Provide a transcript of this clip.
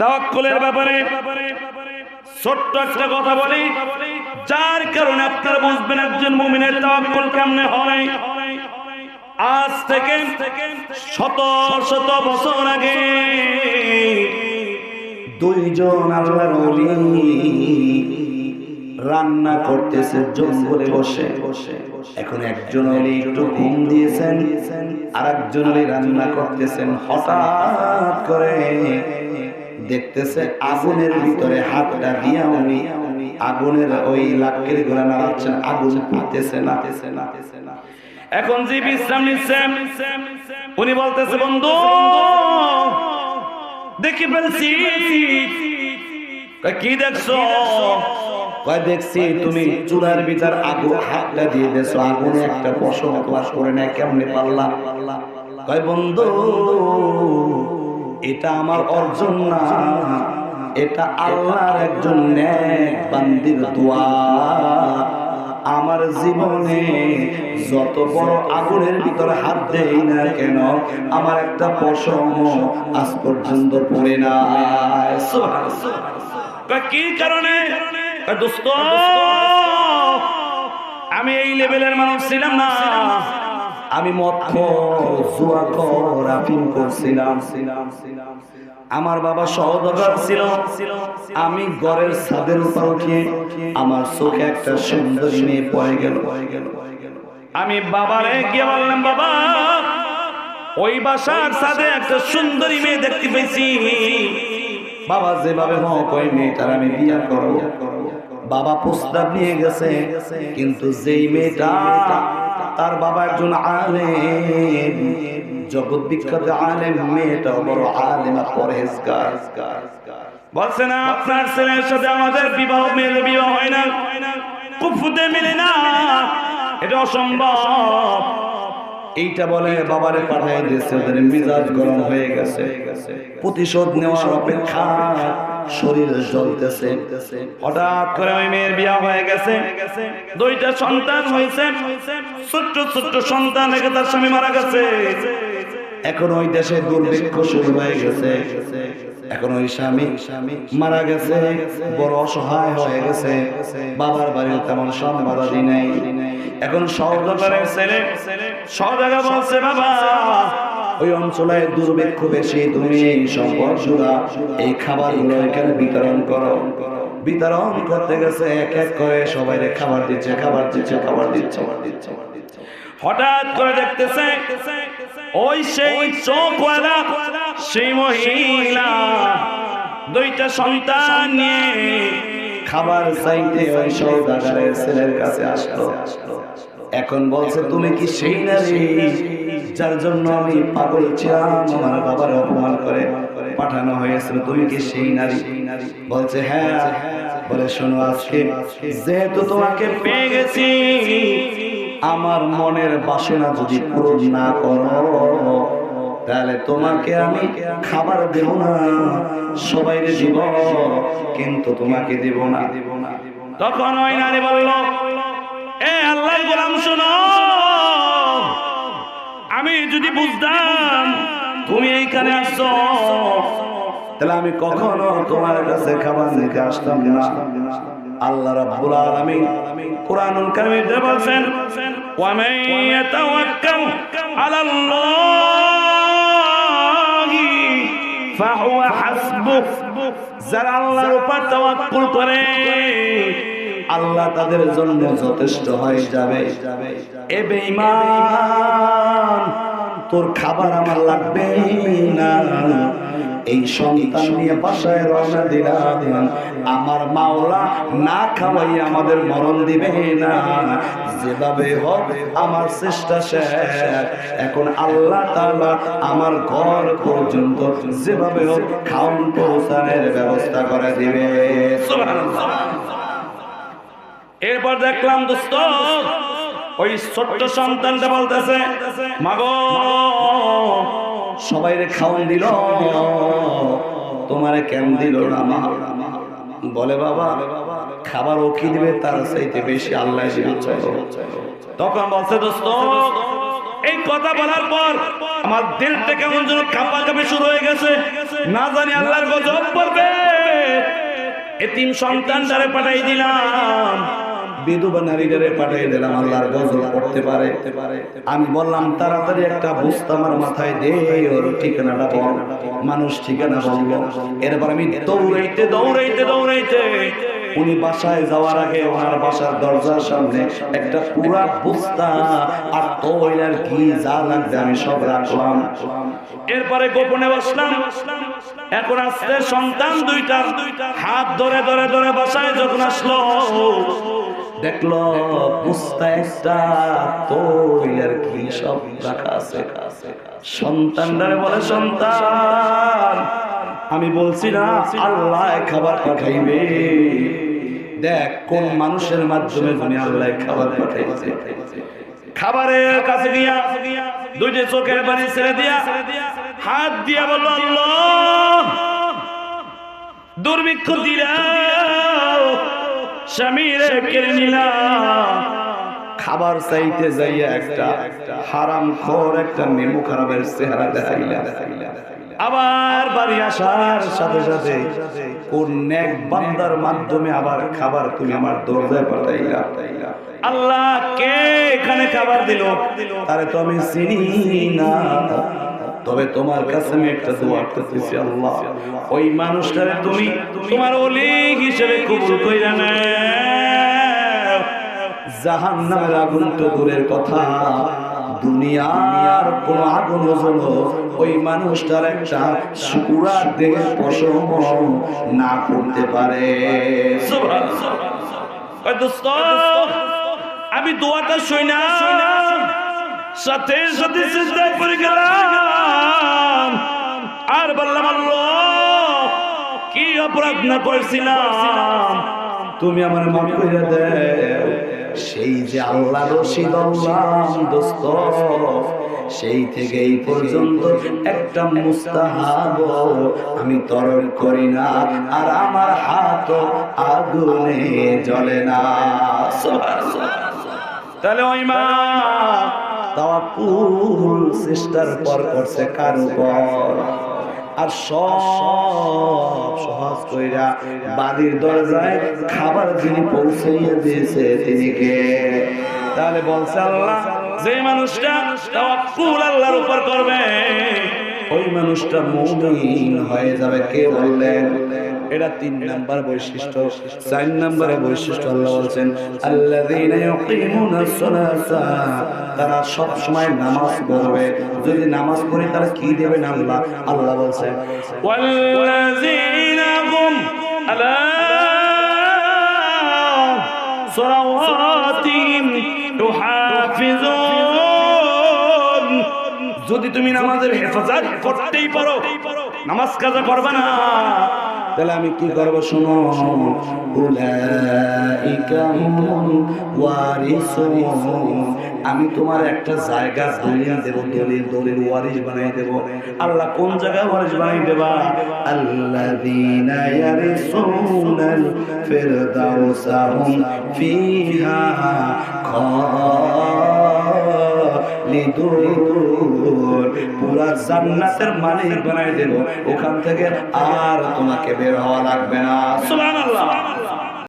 তাওয়াক্কুলের ব্যাপারে ছোট্ট একটা কথা বলি। যার কারণে আপনারা বুঝবেন একজন মুমিনের তাওয়াক্কুল কেমনে হয়। আজ থেকে শত শত বছর আগে দুইজন আল্লাহর ওলি রান্না করতেছে, জঙ্গলে বসে। এখন একজন ওলি একটু ঘুম দিয়েছেন আর একজন রান্না করতেছেন, হঠাৎ করে দেখতেছে আগুনের ভিতরে হাতটা দিয়া উনি আগুনের ওই লাকড়ির গোলা নাড়াচ্ছেন আগুন পুড়তেছে না। না এখন যে বিশ্রাম নিচ্ছেন উনি বলতেছে বন্ধু দেখি ফেলছি। কি দেখছ? দেখছি? তুমি চুলার ভিতর আগুন হাতটা দিয়ে দেছো আগুনে একটা পশম করে নেয় কেমনে পারলা? কয় বন্ধু এটা আমার অর্জন না। এটা আল্লাহর একজন ন্যাক বান্দির দোয়া। আমার জীবনে যত বড় আগুনের ভিতরে হাত দেই না কেন, আমার একটা পশম আজ পর্যন্ত পড়ে না কি কারণে? আমি এই লেভেলের মানুষ ছিলাম না। আমি করছিলাম। আমার বাবা সহদরকার ছিল। আমি ঘরের ছাদের উপর উঠে আমার চোখে একটা সুন্দরী মেয়ে পড়ে গেল। আমি বাবারে গিয়ে বললাম বাবা ওই বাসার সাথে একটা সুন্দরী মেয়ে দেখতে পেয়েছি। বাবা যেভাবে হোক ওই মেয়েটার আমি বিয়া করব। বাবা প্রস্তাব নিয়ে গেছে কিন্তু যেই মেয়েটা তার বাবা একজন আলেম, জগৎ বিখ্যাত আলেম, মেয়েটা বড় আলেম আর বলছে না আপনার ছেলের সাথে আমাদের বিবাহ মেলে বিবাহ হয় না? কুফুতে মিলে না? এটা অসম্ভব। এইটা বলে বাবারে পাঠাই দিয়েছে ওদের মিজাজ গরম হয়ে গেছে। প্রতিশোধ নেওয়ার অপেক্ষা শরীর জ্বলতেছে। হঠাৎ করে ওই মেয়ের বিয়া হয়ে গেছে। দুইটা সন্তান হয়েছে। ছোট্ট ছোট্ট সন্তান রেখে তার স্বামী মারা গেছে। এখন ওই দেশে দুর্ভিক্ষ শুরু হয়ে গেছে। এখন ওই স্বামী মারা গেছে, বড় অসহায় হয়ে গেছে। বাবার বাড়ির তেমন সম্বাদাদি নেই। এখন সহদকারের ছেলে সদাগা বলছে বাবা। ওই অঞ্চলে দুর্ভিক্ষ বেশি তুমি সম্পদ সুরা এই খাবারগুলো এখানে বিতরণ করো। বিতরণ করতে গেছে এক এক করে সবাই খাবার দিচ্ছে খাবার দিচ্ছে খাবার দিচ্ছে খাবার দিচ্ছে। হঠাৎ করে দেখতেছে ওই সেই চোখওয়ালা সেই মহিলা দুইটা সন্তান নিয়ে খাবার চাইতে ওই সৌদাগারের ছেলের কাছে আসলো। এখন বলছে তুমি কি সেই নারী যার জন্য আমি পাগল ছিলাম আমার বাবার অপমান করে পাঠানো হয়েছিল। তুমি কি সেই নারী বলছে হ্যাঁ। বলে শোনো আজকে যেহেতু তোমাকে পেয়ে গেছি আমার মনের বাসনা যদি পূরণ না করো তাহলে তোমাকে আমি খাবার দেব না। সবাই দিব কিন্তু তোমাকে দেব না। দেব না। তখন ওই নারী বলল এ আল্লাহর গোলাম শোনো। আমি যদি বুঝতাম তুমি এইখানে আসছ, তাহলে আমি কখনো তোমার কাছে খাবার নিতে আসতাম না। আল্লাহ রাব্বুল আলামিন কুরআনুল কারীমে বলেন ওয়া মান ইয়াতাওয়াক্কাল আলাল্লাহি ফাহুয়া করে আল্লাহ তাদের জন্য যথেষ্ট হয়ে যাবে। এ বেঈমান, তোর খাবার আমার লাগবে না। এই সন্তান নিয়ে বাসায় রওনা দিলাম। আমার মাওলা না খাওয়াই আমাদের মরণ দিবে না। যেভাবে হোক আমার চেষ্টা শেষ। এখন আল্লাহ তাআলা আমার ঘর পর্যন্ত যেভাবে হোক খাওয়ান পৌঁছানোর ব্যবস্থা করে দিবে। সুবহানাল্লাহ। এরপর দেখলাম দোস্ত, ওই ছোট্ট সন্তানটা বলতেছে, মাগো, সবাই রে খাওয়ান দিল, তোমারে কেন দিল না বলে, বাবা, খাবার ও কি দিবে তার চাইতে বেশি আল্লাহ তখন বলছে, দোস্ত, এই কথা বলার পর আমার দিলটা কেমন যেন কাঁপা কাঁপি শুরু হয়ে গেছে। না জানি আল্লাহর গজব পড়বে। এতিম সন্তান সন্তানটারে পাঠাই দিলাম। বিধবা নারীদের পাঠিয়ে দিলাম, আল্লাহর গজল পড়তে পারে। আমি বললাম, তাড়াতাড়ি একটা বুঝতে আমার মাথায় দে, ওর ঠিকানাটা বল। মানুষ ঠিকানা বলল এরপর আমি দৌড়াইতে দৌড়াইতে দৌড়াইতে উনি বাসায় যাওয়ার আগে ওনার বাসার দরজার সামনে একটা পুরা বুস্তা আর তৈল আর ঘি যা লাগবে আমি সব রাখলাম। এরপরে গোপনে বসলাম। এখন আসতে সন্তান দুইটা হাত ধরে ধরে ধরে বাসায় যখন আসলো দেখল বুস্তা একটা তৈল আর ঘি সব রাখা আছে। সন্তানটারে বলে, সন্তান, আমি বলছি না, আল্লাহ খাবার পাঠাইবে। দেখ, কোন মানুষের মাধ্যমে তুমি আল্লাহ খাবার পাঠাইছে। খাবারের কাছে গিয়া দুইটি চোখের পানি ছেড়ে দিয়া হাত দিয়া বলল, আল্লাহ, দুর্ভিক্ষ দিলা খাবার চাইতে যাইয়া একটা হারাম খোর একটা নেমু খারাপের চেহারা দেখাইলা আবার বাড়ি আসার সাথে সাথে কোন নেক বান্দার মাধ্যমে আবার খাবার তুমি আমার দরজায় পাঠাইলা। আল্লাহ কে এখানে খাবার দিল? তারে তো আমি চিনি না। তবে তোমার কাছে আমি একটা দোয়া করতেছি, আল্লাহ। ওই মানুষটারে তুমি তোমার ওলি হিসেবে কবুল কইরা নাও। জাহান নামের আগুন তো দূরের কথা। দুনিয়ার কোন আগুন ওজন ওই মানুষটার একটা শুকুরা দেহে পশম না করতে পারে। আমি দোয়াটা শুই না। সাথে সাথে চিন্তায় পড়ে গেলাম। আর বললাম, আল্লাহ, কি অপরাধ না করেছিলাম? তুমি আমার মন করে দেও। সেই যে আল্লাহ রশিদ, আল্লাহ দোস্ত, সেই থেকে এই পর্যন্ত একটা মুস্তাহাব আমি তরল করি না। আর আমার হাত আগুনে জ্বলে না। তাহলে ওই মা তাওয়াক্কুল পর করছে কার উপর? আর সব সহজ কইরা বাড়ির দরজায় খাবার যিনি পৌঁছাইয়া দিয়েছে তিনি কে? তাহলে বলছে আল্লাহ যে মানুষটা তাওয়াক্কুল আল্লাহর উপর করবে, ওই মানুষটা মুমিন হয়ে যাবে কে বললেন? এটা তিন নাম্বার বৈশিষ্ট্য চার নাম্বারে বৈশিষ্ট্য আল্লাহ বলছেন আল্লাযীনা ইউকিমুনাস সালাতা তারা সব সময় নামাজ পড়বে যদি নামাজ পড়ে তারা কি দেবেন আল্লাহ আল্লাহ বলছেন والذين هم على صلواتهم يحافظون যদি তুমি নামাজের হেফাজত করতেই পারো নামাজ কাজা করবে না তাহলে আমি কি করব শোনো? আমি তোমার একটা জায়গা দলিল দেব, দলিল দলিল, ওয়ারিস বানাই দেব। আল্লাহ কোন জায়গায় ওয়ারিস বানাই দেবা? আল্লাযীনা ইয়ারিসুনাল ফিরদাউসা হুম ফিহা খালিদুন। পুরা জান্নাতের মালিক বানাই দেব। ওখান থেকে আর তোমাকে বের হওয়া লাগবে না। সুবহানাল্লাহ।